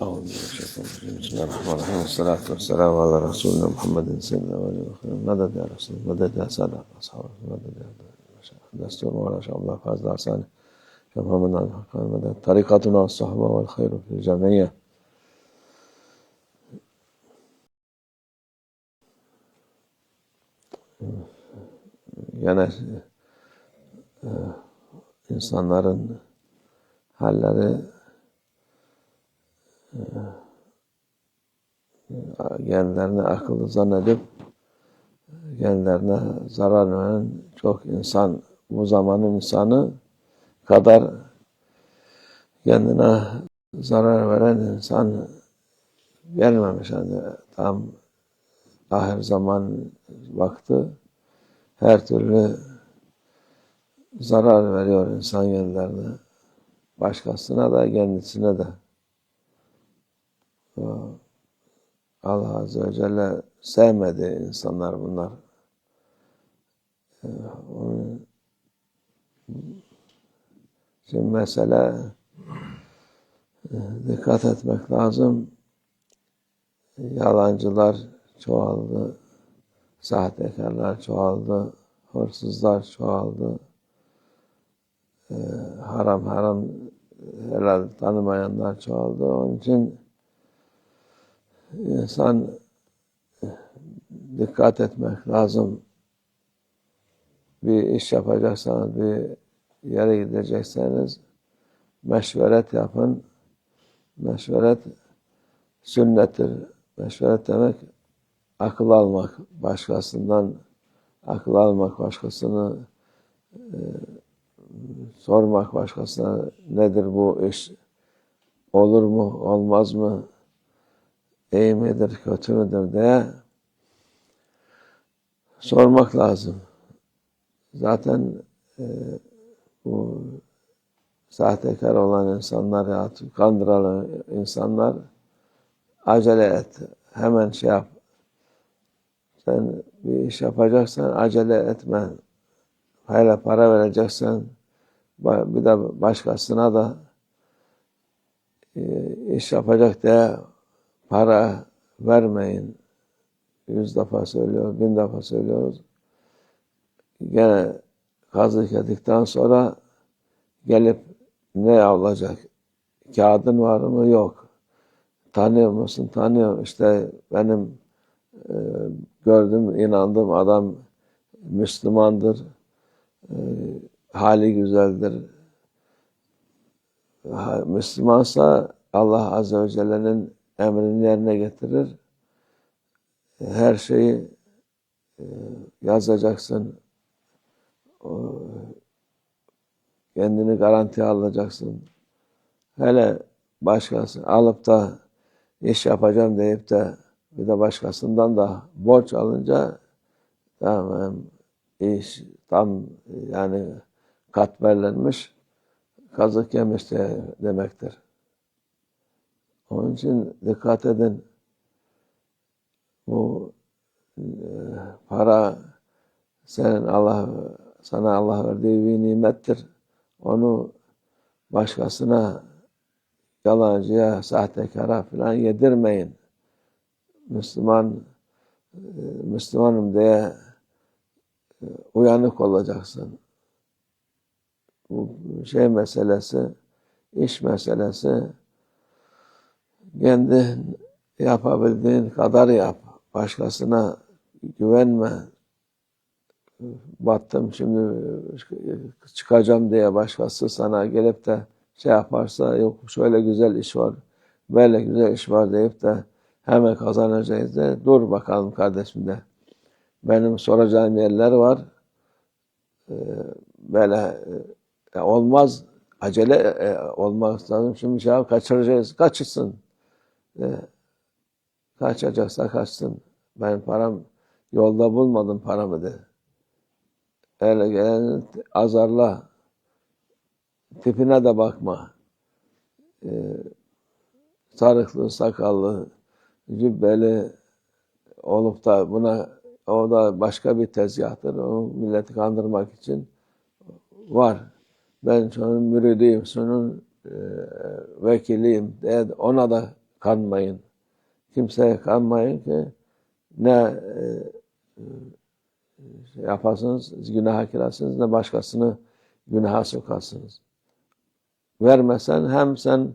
بسم الله الرحمن الرحيم. والصلاة والسلام على رسولنا محمد سيدنا وآله مدد يا رسول مدد يا سادة أصحاب مدد يا دستور مولانا شاء الله فاز العساني شيخ محمد عبد الحق مدد. طريقتنا والصحبة والخير في الجمعية. e, insanların halleri kendilerine akıllı zannedip kendilerine zarar veren çok insan bu zamanın insanı kadar kendine zarar veren insan gelmemiş. Yani tam ahir zaman vakti her türlü zarar veriyor insan kendilerine. Başkasına da kendisine de. Allah Azze ve Celle sevmedi insanlar bunlar. Onun Şimdi mesele dikkat etmek lazım. Yalancılar çoğaldı. Sahtekarlar çoğaldı. Hırsızlar çoğaldı. haram haram helal tanımayanlar çoğaldı. Onun için insan dikkat etmek lazım. Bir iş yapacaksanız, bir yere gidecekseniz meşveret yapın. Meşveret sünnettir. Meşveret demek akıl almak başkasından akıl almak başkasını e, sormak başkasına nedir bu iş olur mu olmaz mı iyi midir kötü müdür diye sormak lazım. Zaten e, bu sahtekar olan insanlar ya kandıralı insanlar acele et. Hemen şey yap. Sen bir iş yapacaksan acele etme. Hayla para vereceksen bir de başkasına da e, iş yapacak diye para vermeyin. Yüz defa söylüyor, bin defa söylüyoruz. Gene kazık yedikten sonra gelip ne alacak? Kağıdın var mı? Yok. Tanıyor musun? Tanıyor. İşte benim e, gördüm, inandım adam Müslümandır. E, hali güzeldir. Müslümansa Allah Azze ve Celle'nin emrini yerine getirir. Her şeyi e, yazacaksın. Kendini garantiye alacaksın. Hele başkası alıp da iş yapacağım deyip de bir de başkasından da borç alınca tamam iş tam yani katmerlenmiş kazık yemiş de demektir. Onun için dikkat edin. Bu e, para senin Allah sana Allah verdiği bir nimettir. Onu başkasına yalancıya, sahtekara falan yedirmeyin. Müslüman e, Müslümanım diye e, uyanık olacaksın bu şey meselesi, iş meselesi kendi yapabildiğin kadar yap. Başkasına güvenme. Battım şimdi çıkacağım diye başkası sana gelip de şey yaparsa yok şöyle güzel iş var, böyle güzel iş var deyip de hemen kazanacağız de dur bakalım kardeşim de. Benim soracağım yerler var. Ee, böyle ya olmaz. Acele e, olmaz lazım. Şimdi şey kaçıracağız. Kaçırsın. Kaçacaksa kaçsın. Ben param yolda bulmadım paramı de. Öyle gelen azarla. Tipine de bakma. E, sarıklı, sakallı, cübbeli olup da buna o da başka bir tezgahtır. Onu milleti kandırmak için var ben şunun müridiyim, şunun e, vekiliyim diye ona da kanmayın. Kimseye kanmayın ki ne e, şey yaparsınız, günaha girersiniz ne başkasını günaha sokarsınız. Vermesen hem sen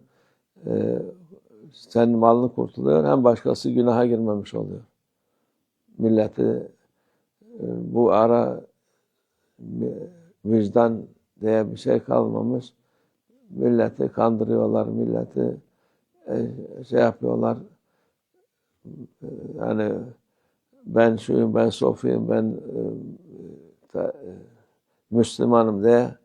e, sen malını kurtuluyor hem başkası günaha girmemiş oluyor. Milleti e, bu ara vi- vicdan diye bir şey kalmamış. Milleti kandırıyorlar, milleti e, şey yapıyorlar. E, Yani ben şuyum, ben sofiyim, ben e, e, Müslümanım diye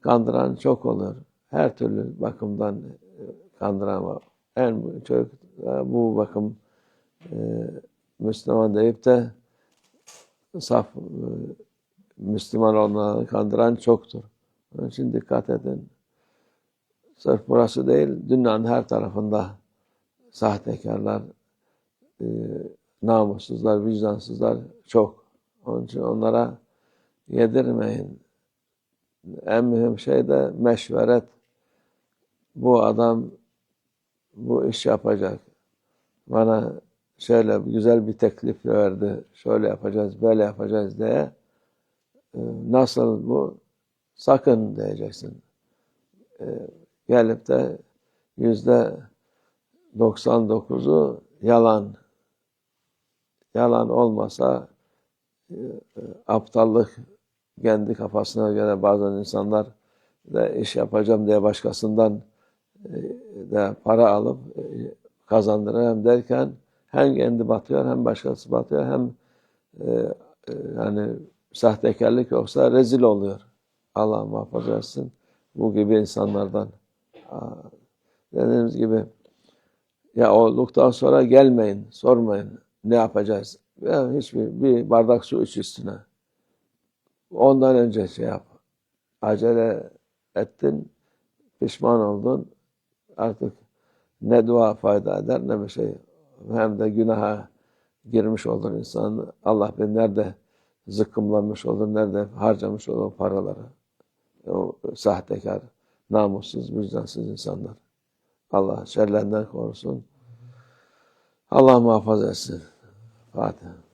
kandıran çok olur. Her türlü bakımdan e, kandıran var. En çok e, bu bakım e, Müslüman deyip de saf e, Müslüman olmaları kandıran çoktur. Onun için dikkat edin. Sırf burası değil, dünyanın her tarafında sahtekarlar, e, namussuzlar, vicdansızlar çok. Onun için onlara yedirmeyin. En mühim şey de meşveret. Bu adam bu iş yapacak. Bana şöyle güzel bir teklif verdi. Şöyle yapacağız, böyle yapacağız diye. E, Nasıl bu? Sakın diyeceksin. Gelip de yüzde 99'u yalan. Yalan olmasa e, e, aptallık kendi kafasına göre bazen insanlar da iş yapacağım diye başkasından e, de para alıp kazandırayım derken hem kendi batıyor hem başkası batıyor hem yani sahtekarlık yoksa rezil oluyor. Allah muhafaza etsin bu gibi insanlardan. Dediğimiz gibi ya olduktan sonra gelmeyin, sormayın ne yapacağız. Ya hiçbir bir bardak su iç üstüne. Ondan önce şey yap. Acele ettin, pişman oldun. Artık ne dua fayda eder ne bir şey. Hem de günaha girmiş olur insan. Allah bilir nerede zıkkımlanmış olur, nerede harcamış olur paraları. O sahtekar, namussuz, vicdansız insanlar. Allah şerlerinden korusun. Allah muhafaza etsin. Fatiha.